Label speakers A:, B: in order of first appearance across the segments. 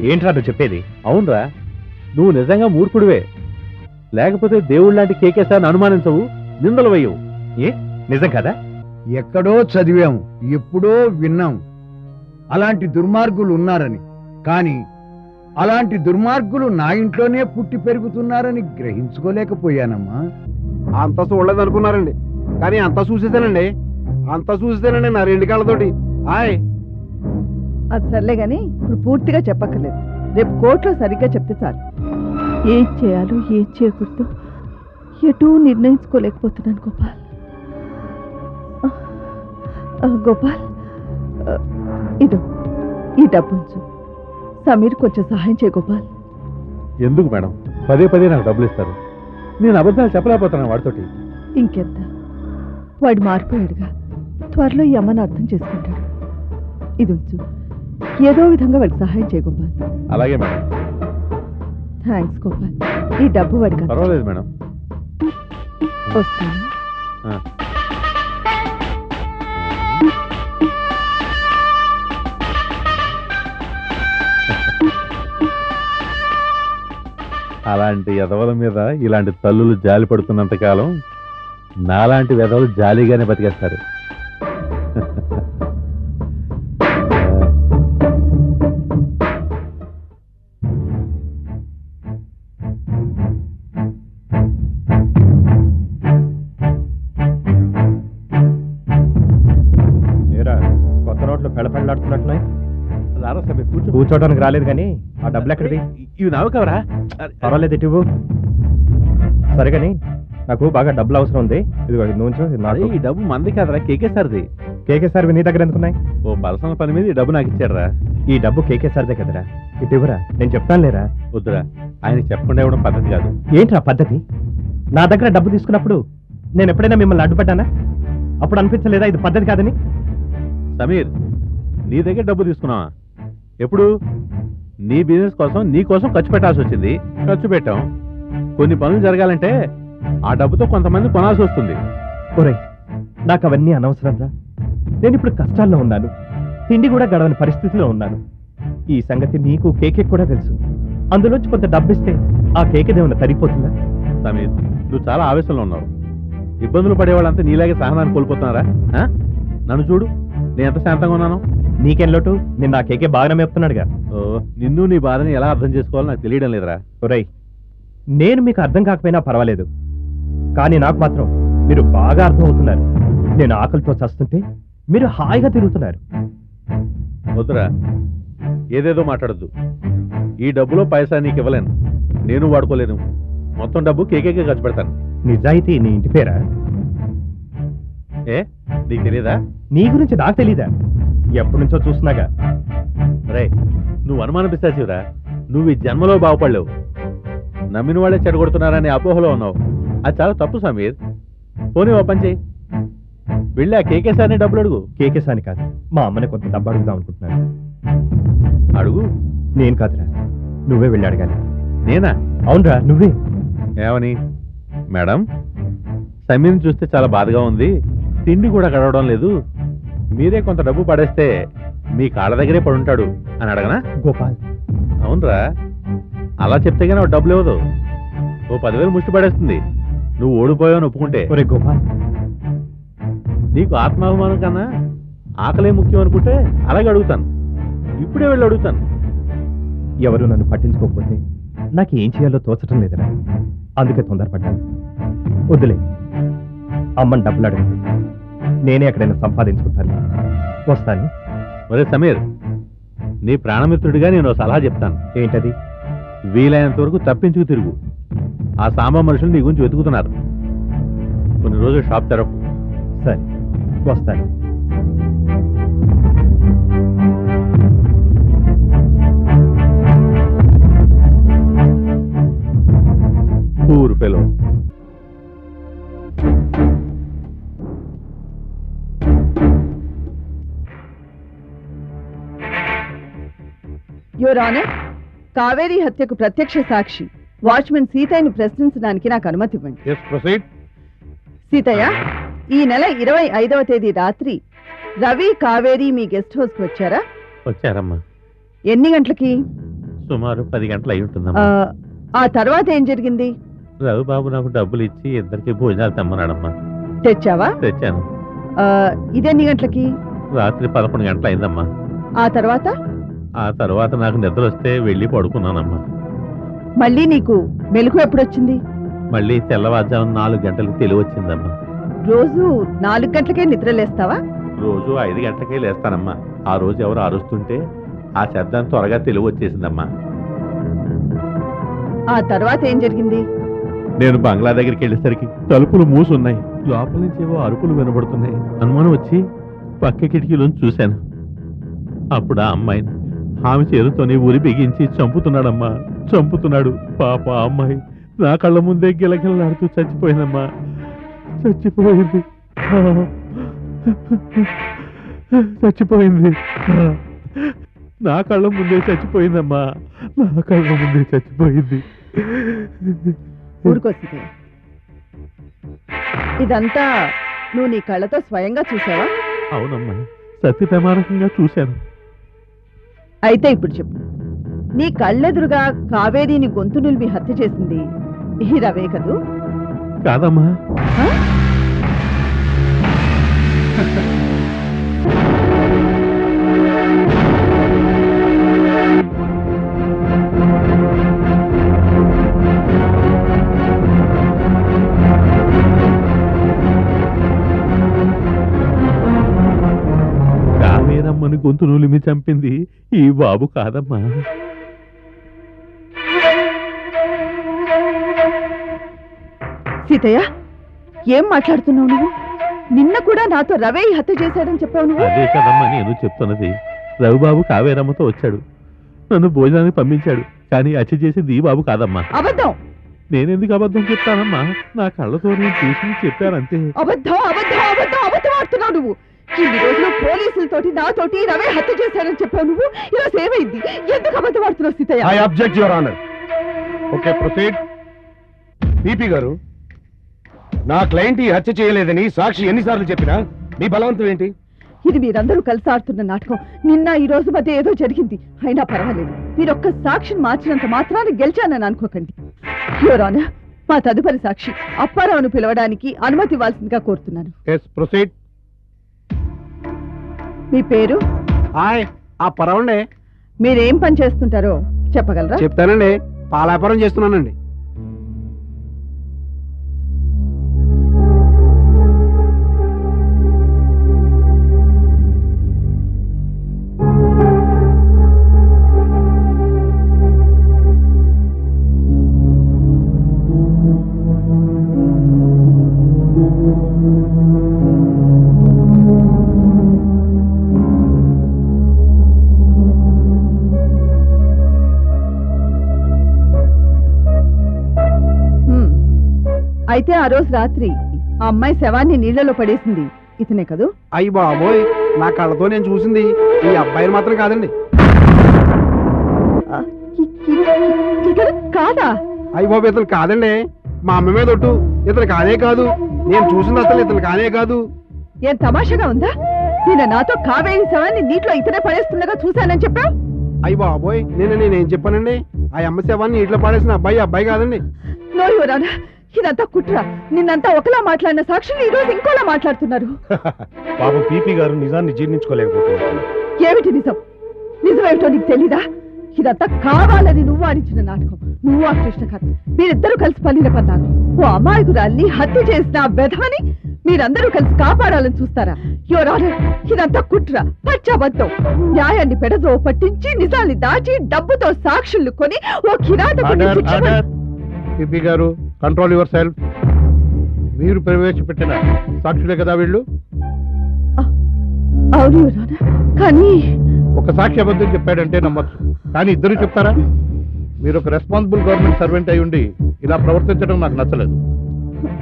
A: ఏంట్రా నువ్వు చెప్పేది?
B: అవునరా. నువ్వు నిజంగా మూర్ఖుడివే. లేకపోతే దేవుడు లాంటి కేకేశాన్ని అనుమానించవు నిందలు వేయవు.
A: ఏ? నిజం కదా?
C: ఎక్కడో చదివాం ఎప్పుడో విన్నాం. అలాంటి దుర్మార్గులు ఉన్నారని. కానీ అలాంటి దుర్మార్గులు నా ఇంట్లోనే పుట్టి పెరుగుతున్నారని గ్రహించుకోలేకపోయానమ్మా.
D: అంత చూడలేదు అనుకున్నారండి కానీ అంత చూసేసానండి అంత చూసేసానండి నా రెండు కాళ్ళతోటి. హాయ్.
E: అది సర్లే గాని ఇప్పుడు పూర్తిగా చెప్పక్కర్లేదు. రేపు కోర్టులో సరిగ్గా చెప్తే చాలు. ఏం చేయాలో ఏం చేయకూడదు ఎటూ నిర్ణయించుకోలేకపోతున్నాను గోపాల్. గోపాల్ ఇదో ఈ డబ్బు ఉంచు సమీర్ కొంచెం సహాయం చేయ గోపాల్.
B: ఎందుకు మేడం? పదే పదే నాకు డబ్బులు ఇస్తారు నేను అబద్ధాలు చెప్పలేకపోతున్నాను వాడితోటి.
E: ఇంకెంత? వాడు మారిపోయాడుగా. త్వరలో ఈ అమ్మని అర్థం చేసుకుంటాడు. ఇది ఉంచు ఏదో విధంగా వాడికి సహాయం చేయ గోపాల్.
B: అలాగే మేడం.
E: థ్యాంక్స్ గోపాల్. ఈ డబ్బు వాడికి.
B: పర్వాలేదు మేడం.
E: వస్తాను.
B: ఆ. అలాంటి ఎదవల మీద ఇలాంటి తల్లులు జాలి పడుతున్నంత కాలం నాలాంటి వెధవలు జాలీగానే బతికేస్తారు. సమీర్, కూర్చో.
A: కూర్చోవడానికి రాలేదు కానీ ఆ డబ్బులు ఎక్కడిది?
B: ఇవి నావు కవరా?
A: పర్వాలేదు ఇటు. సరే కానీ నాకు బాగా డబ్బులు అవసరం ఉంది. ఇదిగో ఇది నుంచు
B: ఈ డబ్బు మంది కాదరా కేకే సార్ది
A: కేకే సార్ నీ దగ్గర ఎందుకున్నాయి?
B: ఓ పర్సనల్ పని మీద ఈ డబ్బు నాకు ఇచ్చాడరా.
A: ఈ డబ్బు కేకే సార్దే కదరా. ఇటు ఇవ్వరా నేను చెప్తాను లేరా?
B: వద్దురా ఆయనకి చెప్పకుండా ఇవ్వడం పద్ధతి కాదు.
A: ఏంట్రా పద్ధతి? నా దగ్గర డబ్బు తీసుకున్నప్పుడు నేను ఎప్పుడైనా మిమ్మల్ని అడ్డుపడ్డానా అప్పుడు అనిపించలేదా? ఇది పద్ధతి కాదని?
B: సమీర్ నీ దగ్గర డబ్బు తీసుకున్నావా? ఎప్పుడు? నీ బిజినెస్ కోసం నీ కోసం ఖర్చు పెట్టాల్సి వచ్చింది. ఖర్చు పెట్టాం. కొన్ని పనులు జరగాలంటే ఆ డబ్బుతో కొంతమంది కొనాల్సి వస్తుంది.
A: ఒరేయ్ నాకు అవన్నీ అనవసరం రా. నేను ఇప్పుడు కష్టాల్లో ఉన్నాను. తిండి కూడా గడవని పరిస్థితిలో ఉన్నాను. ఈ సంగతి నీకు కేకే కూడా తెలుసు. అందులోంచి కొంత డబ్బిస్తే ఆ కేక్ ఏమైనా తరిగిపోతుందా?
B: సమీర్ నువ్వు చాలా ఆవేశంలో ఉన్నావు. ఇబ్బందులు పడేవాళ్ళంతా నీలాగే సహనాన్ని కోల్పోతున్నారా? నన్ను చూడు. నేను ఎంత శాంతంగా ఉన్నాను?
A: నీకేం లోటు? నిన్న ఆ కేకే బాగానే మేపుతున్నాడుగా
B: ఓ నిన్ను నీ బాధని ఎలా అర్థం చేసుకోవాలో నాకు తెలియడం లేదురా.
A: ఒరేయ్ నేను మీకు అర్థం కాకపోయినా పర్వాలేదు. కానీ నాకు మాత్రం మీరు బాగా అర్థం అవుతున్నారు నేను ఆకలితో చస్తుంటే మీరు హాయిగా తిరుగుతున్నారు.
B: వద్దురా ఏదేదో మాట్లాడద్దు. ఈ డబ్బులో పైసా నీకు ఇవ్వలేను నేను వాడుకోలేను. మొత్తం డబ్బు కేకేకే ఖర్చు పెడతాను.
A: నిజాయితీ నీ ఇంటి పేరా?
B: ఏ? నీకు తెలియదా
A: నీ గురించి నాకు తెలీదా? ఎప్పటి నుంచో చూస్తున్నాగా.
B: రే నువ్వు అనుమానం పిస్తాచివరా నువ్వు ఈ జన్మలో బాగుపడలేవు. నమ్మిన వాళ్ళే చెడగొడుతున్నారనే అపోహలో ఉన్నావు. అది చాలా తప్పు సమీర్. పోనీ ఓ పని చెయ్యి వెళ్ళి ఆ కేకేసారి డబ్బులు అడుగు.
A: కేకేసాని కాదు. మా అమ్మని కొంత డబ్బు అడుగుదాం అనుకుంటున్నాను.
B: అడుగు?
A: నేను కాదురా. నువ్వే వెళ్ళి అడగాలి.
B: నేనా?
A: అవునరా నువ్వే.
B: ఏమని? మేడం సమీర్ని చూస్తే చాలా బాధగా ఉంది. తిండి కూడా గడవడం లేదు. మీరే కొంత డబ్బు పడేస్తే మీ కాళ్ళ దగ్గరే పడుంటాడు అని అడగనా?
A: గోపాల్.
B: అవునరా. అలా చెప్తే కానీ డబ్బులు ఇవ్వదు. ఓ పదివేలు ముష్టి పడేస్తుంది. నువ్వు ఓడిపోయావని ఒప్పుకుంటే.
A: ఒరే గోపాల్.
B: నీకు ఆత్మాభిమానం కన్నా ఆకలే ముఖ్యం అనుకుంటే అలాగే అడుగుతాను. ఇప్పుడే వెళ్ళి అడుగుతాను.
A: ఎవరు నన్ను పట్టించుకోకపోతే నాకు ఏం చేయాలో తోచటం లేదురా. అందుకే తొందరపడ్డాను. వద్దులే. అమ్మని డబ్బులు అడుగు నేనే ఎక్కడైనా సంపాదించుకుంటాను. వస్తాను.
B: ఒరే సమీర్ నీ ప్రాణమిత్రుడిగా నేను సలహా చెప్తాను.
A: ఏంటది?
B: వీలైనంత వరకు తప్పించుకు తిరుగు. ఆ సాంబా మనుషులు నీ గురించి వెతుకుతున్నారు. కొన్ని రోజులు షాప్ తెరకు
A: సరే వస్తాను.
B: Poor fellow.
E: Your honour Kaveri హత్యకు ప్రత్యక్ష సాక్షి వాచ్మెన్ సీతయ్యను ప్రశ్నించడానికి నాకు అనుమతి ఇవ్వండి సీతయ్య ఈ నెల ఇరవై ఐదవ తేదీ రాత్రి రవి కావేరి మీ గెస్ట్ హౌస్కి వచ్చారా?
B: వచ్చారమ్మా.
E: ఎన్ని గంటలకి?
B: సుమారు పది గంటలు అయి ఉంటుందమ్మా.
E: ఆ తర్వాత ఏం జరిగింది?
B: రవిబాబు నాకు డబ్బులు ఇచ్చి ఇద్దరికి భోజనాలు తెమ్మన్నాడమ్మా.
E: తెచ్చావా?
B: తెచ్చాను.
E: ఇదెన్ని గంటలకి?
B: రాత్రి పదకొండు గంటలు అయిందమ్మా.
E: ఆ తర్వాత?
B: ఆ తర్వాత నాకు నిద్ర వస్తే వెళ్ళి పడుకున్నానమ్మా.
E: మళ్ళీ నీకు మెలకు ఎప్పుడొచ్చింది?
B: మళ్ళీ తెల్లవారుజాము నాలుగు గంటలకు తెలివి వచ్చిందమ్మా
E: రోజు నాలుగు గంటలకే నిద్రలేస్తావా
B: రోజు ఐదు గంటలకే లేస్తానమ్మా. ఆ రోజు ఎవరు అరుస్తుంటే ఆ శబ్దం త్వరగా తెలివి వచ్చేసిందమ్మా
E: ఆ తర్వాత ఏం జరిగింది?
B: నేను బంగ్లా దగ్గరికి వెళ్ళేసరికి తలుపులు మూసున్నాయి. లోపల నుంచి ఏవో అరుపులు వినబడుతున్నాయి. అనుమానం వచ్చి పక్క కిటికీలోంచి చూశాను. అప్పుడు ఆ అమ్మాయిని ఆమె చేరుతోనే ఉరి బిగించి చంపుతున్నాడమ్మా. చంపుతున్నాడు. పాప అమ్మాయి. నా కళ్ళ ముందే గిలగిలలాడుతూ చచ్చిపోయిందమ్మా. చచ్చిపోయింది. చచ్చిపోయింది. నా కళ్ళ ముందే చచ్చిపోయిందమ్మా. నా కళ్ళ ముందే చచ్చిపోయింది.
E: ఊరుకొస్తుంది ఇదంతా నువ్వు నీ కళ్ళతో స్వయంగా చూసావా?
B: అవునమ్మా. సత్య ప్రమాణకంగా చూశాను.
E: అయితే ఇప్పుడు చెప్పు. నీ కళ్ళెదురుగా కావేరీని గొంతు నిలిపి హత్య చేసింది ఈ రవే కదూ?
B: కాదమ్మా. గొంతు నూలిమి చంపింది ఈ బాబు కాదమ్మా.
E: సీతయ్య ఏం మాట్లాడుతున్నావు నువ్వు? నిన్న కూడా నాతో రవే ఈ హత్య చేశాడని చెప్పావు నువ్వు?
B: అదే కదమ్మా నేను చెప్తున్నది. రవిబాబు కావేరమ్మతో వచ్చాడు. నన్ను భోజనానికి పంపించాడు. కానీ హత్య చేసింది ఈ బాబు కాదమ్మా.
E: అబద్ధం!
B: నేనెందుకు అబద్ధం చెప్తానమ్మా? నా కళ్ళతో నేను చూసి చెప్పానంతే.
E: అబద్ధం అబద్ధం అబద్ధం అబద్ధం ఆడుతున్నావు నువ్వు. ఇన్ని రోజులు పోలీసులతోటి నాతోటి రవే హత్య చేశాడని చెప్పావు నువ్వు? ఈరోజు ఏమైంది ఎందుకు అబద్ధం ఆడుతున్నావు Seethaiah?
D: I object your honour okay proceed PP గారు నా క్లయింట్ ఈ హత్య చేయలేదని సాక్షి ఎన్నిసార్లు చెప్పినా మీ బలవంతం ఏంటి?
E: ఇది మీరందరూ కలిసి ఆడుతున్న నాటకం. నిన్న ఈ రోజు మధ్య ఏదో జరిగింది. అయినా పర్వాలేదు. మీరు ఒక్క సాక్షిని మార్చినంత మాత్రాన్ని గెలిచానని అనుకోకండి. యువరానా మా తదుపరి సాక్షి అప్పారావును పిలవడానికి అనుమతి ఇవ్వాల్సిందిగా కోరుతున్నాను.
D: ఎస్ ప్రొసీడ్
E: మీ పేరు?
D: హాయ్ ఆ పర్వాలండి
E: మీరేం పని చేస్తుంటారో చెప్పగలరా?
D: చెప్తానండి పాల వ్యాపారం చేస్తున్నానండి.
E: అయితే ఆ రోజు రాత్రి ఆ అమ్మాయి శవాన్ని నీళ్ళలో పడేసింది. ఇతనే కదూ?
D: అయ్యి బాబోయ్ నా కళ్ళతో నేను చూసింది ఈ అబ్బాయిని మాత్రం కాదండి.
E: ఇతను కాదా?
D: అయ్యి బాబు ఇతను కాదండి. మా అమ్మ మీద ఒట్టు. ఇతను కానే కాదు. నేను చూసింది అసలు ఇతను కానే కాదు.
E: ఏం తమాషాగా ఉందా? నిన్న నాతో కావేరి శవాన్ని నీటిలో ఇతనే పడేస్తుండగా చూశానని చెప్పావు?
D: అయ్యి బాబోయ్ నేను నేనేం చెప్పానండి? ఆ అమ్మ శవాన్ని నీటిలో పాడేసిన అబ్బాయి అబ్బాయి కాదండి.
E: నో యువరానా ఇదంతా కుట్ర. నిన్నంతా ఒకలా మాట్లాడిన సాక్షులు ఈ రోజు ఇంకోలా మాట్లాడుతున్నారు.
D: పాపం పీపీ గారు నిజాన్ని జీర్ణించుకోలేకపోతున్నారు.
E: ఏమిటి నిజం? నిజమేమిటో నీకు తెలీదా? ఇదంతా కావాలని నువ్వు ఆడించిన నాటకం. నువ్వు ఆ కృష్ణకాంత్. మీరిద్దరూ కలిసి పల్లిన పన్నాను ఓ అమాయకురాల్ని హత్య చేసిన ఆ వెధవని మీరందరూ కలిసి కాపాడాలని చూస్తారా? యువరానర్ ఇదంతా కుట్ర. పచ్చబద్ధం న్యాయాన్ని పెడదో పట్టించి నిజాన్ని దాచి డబ్బుతో సాక్షులు కొని ఓ
F: పిపి గారు కంట్రోల్ యువర్ సెల్ఫ్ మీరు ప్రవేశపెట్టిన సాక్షులే కదా వీళ్ళు?
E: అవును కానీ
F: ఒక సాక్షి అబద్ధం చెప్పాడంటే నమ్మచ్చు. కానీ ఇద్దరు చెప్తారా? మీరు ఒక రెస్పాన్సిబుల్ గవర్నమెంట్ సర్వెంట్ అయి ఉండి ఇలా ప్రవర్తించడం నాకు నచ్చలేదు.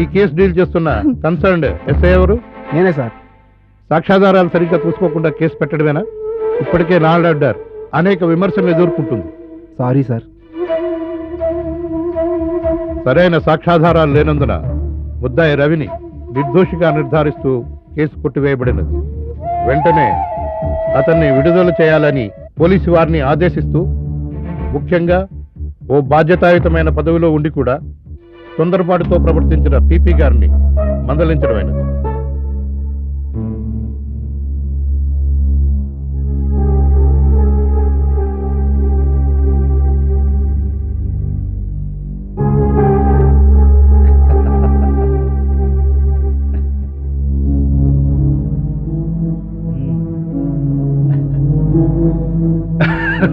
F: ఈ కేసు డీల్ చేస్తున్న కన్సర్న్డ్ ఎస్ఐ ఎవరు?
D: నేనే సార్.
F: సాక్ష్యాధారాలు సరిగ్గా చూసుకోకుండా కేసు పెట్టడమేనా? ఇప్పటికే నాన్ ఆర్డర్ అనేక విమర్శలు ఎదుర్కొంటుంది.
D: Sorry sir.
F: సరైన సాక్ష్యాధారాలు లేనందున ముద్దాయి రవిని నిర్దోషిగా నిర్ధారిస్తూ కేసు కొట్టివేయబడినది. వెంటనే అతన్ని విడుదల చేయాలని పోలీసు వారిని ఆదేశిస్తూ ముఖ్యంగా ఓ బాధ్యతాయుతమైన పదవిలో ఉండి కూడా తొందరపాటుతో ప్రవర్తించిన పీపీ గారిని మందలించడమైనది.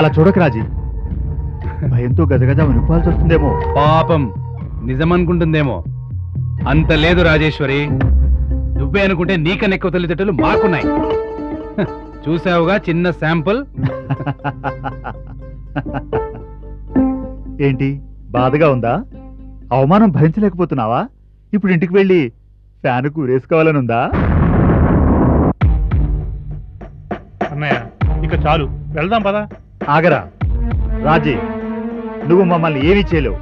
G: అలా చూడక రాజీ. భయంతో గజగజ వణిపాల్సి వస్తుందేమో
H: పాపం. నిజమనుకుంటుందేమో. అంత లేదు రాజేశ్వరి. నువ్వే అనుకుంటే నీకన్నా ఎక్కువ తెలివితేటలు మాకున్నాయి. చూసావుగా చిన్న శాంపుల్?
G: ఏంటి? బాధగా ఉందా? అవమానం భరించలేకపోతున్నావా? ఇప్పుడు ఇంటికి వెళ్ళి ఫ్యాన్ కూరేసుకోవాలని ఉందా
F: అన్నయ్య ఇక చాలు. వెళ్దాం పదా.
G: ఆగరా. రాజీ నువ్వు మమ్మల్ని ఏమీ చేయలేవు.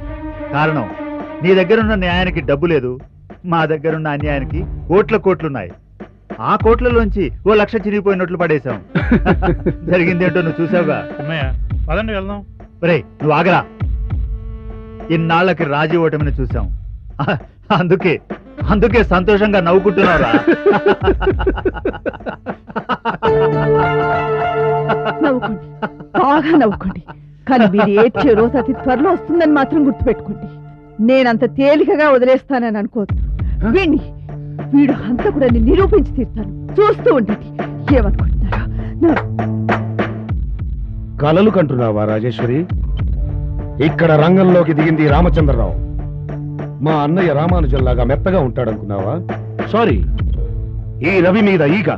G: కారణం నీ దగ్గరున్న న్యాయానికి డబ్బు లేదు. మా దగ్గరున్న అన్యాయానికి కోట్ల కోట్లున్నాయి. ఆ కోట్లలోంచి ఓ లక్ష చిరిగిపోయినట్లు పడేశాం. జరిగిందేంటో నువ్వు చూసావుగా?
F: పదండి వెళ్దాం.
G: రే నువ్వు ఆగరా. ఇన్నాళ్ళకి రాజీ ఓటమిని చూసాం అందుకే అందుకే సంతోషంగా నవ్వుకుంటున్నావురా.
E: నవ్వుకోండి. బాగా నవ్వుకోండి. కానీ మీరు ఏడ్చే రోజు అతి త్వరలో వస్తుందని మాత్రం గుర్తుపెట్టుకోండి. నేనంత తేలికగా వదిలేస్తానని అనుకోవద్దు. వీణ్ణి వీడు హంతకుడని నిరూపించి తీరుతాను. చూస్తూ ఉండండి. ఏమనుకుంటున్నారా. నా-
D: కలలు కంటున్నావా రాజేశ్వరి? ఇక్కడ రంగంలోకి దిగింది రామచంద్రరావు. మా అన్నయ్య రామానుజంలాగా మెత్తగా ఉంటాడనుకున్నావా? సారీ. ఈ రవి మీద ఈగ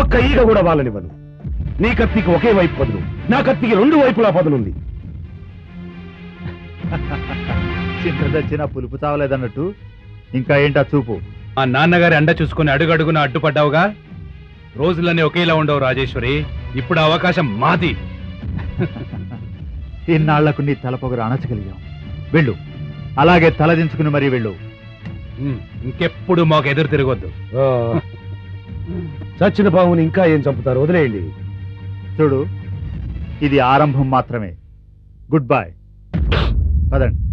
D: ఒక్క ఈగ కూడా వాళ్ళనివ్వను నీ కత్తికి ఒకే వైపు పదును నా కత్తికి రెండు వైపులా పదునుంది.
G: చింత చచ్చిన పులుపు చావలేదన్నట్టు ఇంకా ఏంటా చూపు?
H: మా నాన్నగారి అండ చూసుకుని అడుగడుగున అడ్డుపడ్డావుగా? రోజులన్నీ ఒకేలా ఉండవు రాజేశ్వరి. ఇప్పుడు ఆ అవకాశం మాది.
G: ఇన్నాళ్ళకు నీ తలపొగరు అణచగలిగాం. వెళ్ళు. అలాగే తలదించుకుని మరీ వెళ్ళు.
H: ఇంకెప్పుడు మాకు ఎదురు తిరగొద్దు.
D: చచ్చిన పావుని ఇంకా ఏం చంపుతారు? వదిలేయండి.
G: చూడు ఇది ఆరంభం మాత్రమే. గుడ్ బై పదండి.